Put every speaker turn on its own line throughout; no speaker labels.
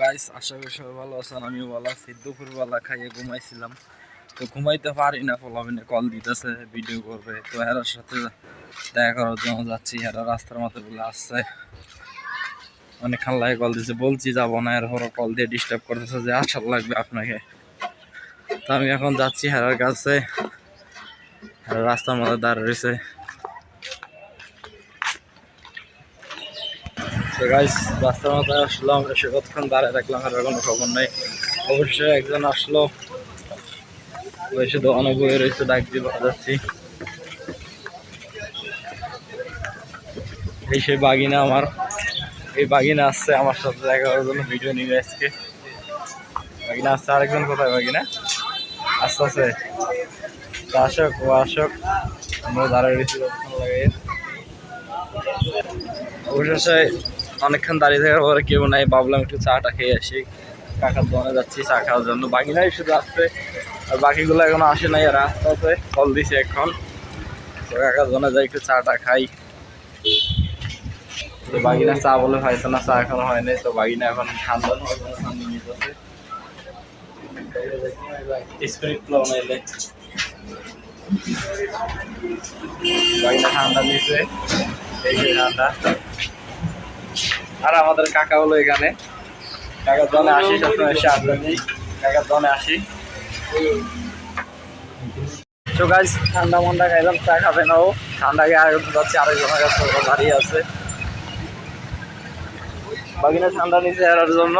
Guys আশা করি সবাই ভালো আছেন, আমিও ভালো আছি। দুপুরবেলা খাইয়ে ঘুমাইছিলাম। তো ঘুমাইতে পারি না ফলাবিনে কল দিতেছে ভিডিও করবে। তো হেরার সাথে দেখা করার জন্য যাচ্ছি, হেরা রাস্তার মধ্যে বলে আসছে। অনেকক্ষণ লাগে কল দিছে, বলছি যাব না এর হরো কল দিয়ে ডিস্টার্ব করতেছে যে আসার লাগবে আপনাকে। তো আমি এখন যাচ্ছি হেরার কাছে। হেরা রাস্তার মধ্যে দাঁড়িয়ে রয়েছে। তো গাইস রাস্তার মধ্যে আসলাম এসে কতক্ষণ দাঁড়িয়ে রাখলাম আর কোনো খবর নেই। অবশ্যই একজন আসলো। এসে দোকানে রয়েছে, ডাক দিয়ে যাচ্ছি। এই সেই বাগিনা আমার। এই বাগিনা আসছে আমার সাথে দেখা করার জন্য, ভিডিও নিয়ে আজকে। বাগিনা আসছে, আরেকজন কোথায় বাগিনা? আস্তে আস্তে। আসক, ও আসক। আমরা দাঁড়িয়ে রয়েছি অবশেষে অনেকক্ষণ দাঁড়িয়ে থাকার পরে কেউ নাই, ভাবলাম একটু চাটা খেয়ে আসি। কাকার দোকানে যাচ্ছি, চা খাওয়ার জন্য। বাকি নাই, শুধু আসছে। আর বাকিগুলো এখনও আসে নাই আর আসতে কল দিছে এখন। কাকার দোকানে যাই, একটু চাটা খাই। তো বাগিনা চা বলে হয়তো না, চা এখনও হয়নি তো বাগিনা এখন ঠান্ডা ঠান্ডা নিয়েছে এই ঠান্ডা। আর আমাদের কাকা হলো এখানে। কাকার দলে আসি সবসময় এসে আড্ডা দিই। কাকার দলে আসি। তো গাছ ঠান্ডা মন্ডা খাইলাম চা খাবে না ও। ঠান্ডা খেয়ে আগে যাচ্ছে আরেকজনের কাছে দাঁড়িয়ে আছে। বাকিনা ঠান্ডা নিয়েছে এরার জন্য।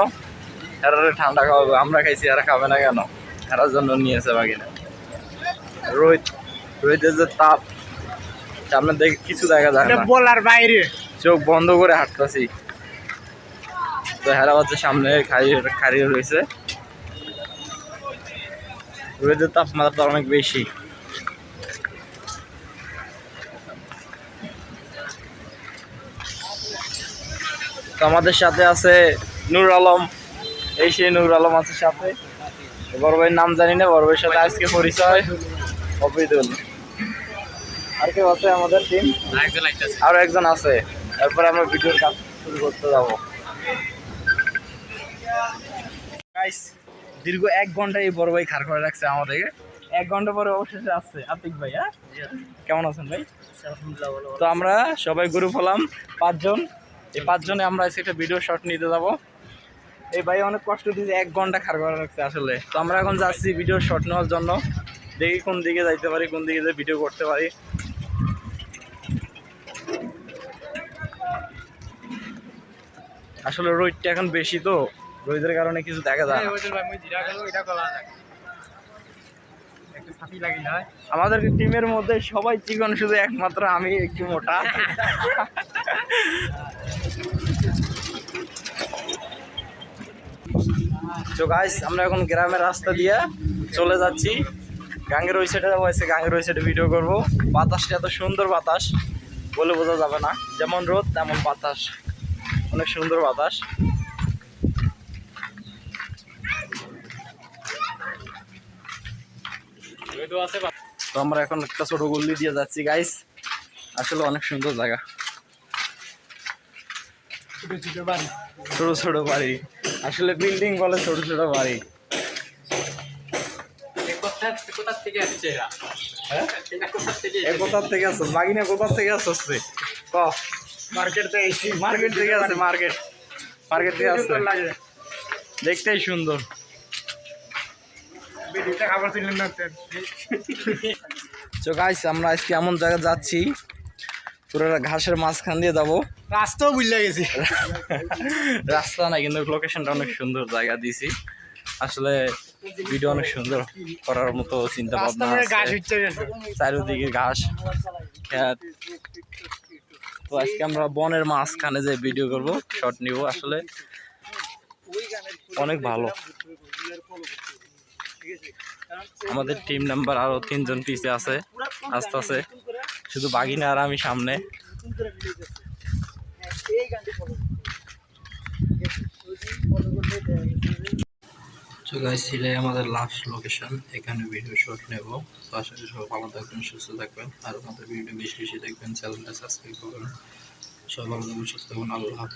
এরারে ঠান্ডা খাওয়াবে আমরা খাইছি এরা খাবে না কেন? এরার জন্য নিয়েছে বাকিনা রোহিত রোহিতের যে তাপ সামনে দেখে কিছু দেখা যায় না।
বলার বাইরে।
চোখ বন্ধ করে হাঁটতেছি। তো হেরা হচ্ছে সামনে খাইয়ে রয়েছে। রোদের তাপমাত্রা অনেক বেশি। তো আমাদের সাথে আছে নূর আলম। এই সেই নূর আলম আছে সাথে। বড় ভাইয়ের নাম জানি না বড় ভাইয়ের সাথে আজকে পরিচয়। অবিদুল আর কেউ আছে আমাদের টিম আরও একজন আছে। তারপরে আমরা ভিডিওর কাজ শুরু করতে যাব। গাইস দীর্ঘ এক ঘণ্টা এই বড় ভাই খার করে রাখছে আমাদেরকে। এক ঘণ্টা পরে অবশেষে আসছে আতিক ভাই হ্যাঁ? কেমন আছেন ভাই? তো আমরা সবাই গ্রুপ হলাম পাঁচজন। এই পাঁচজনে আমরা আজকে একটা ভিডিও শট নিতে যাব। এই ভাই অনেক কষ্ট দিয়েছে এক ঘণ্টা খার করে রাখছে আসলে। তো আমরা এখন যাচ্ছি ভিডিও শট নেওয়ার জন্য। দেখি কোন দিকে যাইতে পারি কোন দিকে যে ভিডিও করতে পারি। আসলে রোদটা এখন বেশি তো। রোদের কারণে কিছু দেখা যায় আমাদের টিমের মধ্যে সবাই চিকন শুধু একমাত্র আমি একটু মোটা। তো গাইস আমরা এখন গ্রামের রাস্তা দিয়ে চলে যাচ্ছি। গাঙ্গের ওই সাইডে যাব এসে গাঙ্গের ওই সাইডে ভিডিও করব। বাতাসটা এত সুন্দর বাতাস বলে বোঝা যাবে না। যেমন রোদ তেমন বাতাস। অনেক সুন্দর বাতাস। তো আমরা এখন একটা ছোট গল্লি দিয়ে যাচ্ছি গাইস আসলে অনেক সুন্দর জায়গা। ছোট ছোট বাড়ি। আসলে বিল্ডিং বলে ছোট ছোট বাড়ি। কোথার থেকে আসছো বাগিনা কোথার থেকে আসছে? ক?
মার্কেট থেকে
মার্কেট থেকে আছে মার্কেট মার্কেট থেকে আসছে। দেখতেই সুন্দর
ভিডিওটা খাবার তুললেন না
তো গাইস আমরা আজকে এমন জায়গা যাচ্ছি পুরো ঘাসের মাঝখান দিয়ে যাব।
রাস্তাও বুঝলে গেছি।
রাস্তা না কিন্তু লোকেশনটা অনেক সুন্দর জায়গা দিয়েছি। আসলে ভিডিও অনেক সুন্দর করার মতো চিন্তা ভাবনা চারিদিকে ঘাস। খেত তো আজকে আমরা বনের মাঝখানে যে ভিডিও করব শর্ট নিব। আসলে অনেক ভালো। আমাদের টিম নাম্বার আরও তিনজন পিছে আছে, আস্তে আস্তে। শুধু বাগিনা আর আমি সামনে। গাইস আমাদের লাস্ট লোকেশন এখানে ভিডিও শট নেব। তো আশা করি সবাই ভালো থাকবেন, সুস্থ থাকবেন। আর আমাদের ভিডিও বেশি বেশি দেখবেন চ্যানেলটা সাবস্ক্রাইব করবেন। সবাই ভালো থাকবেন, সুস্থ থাকবেন। আল্লাহ হাফেজ।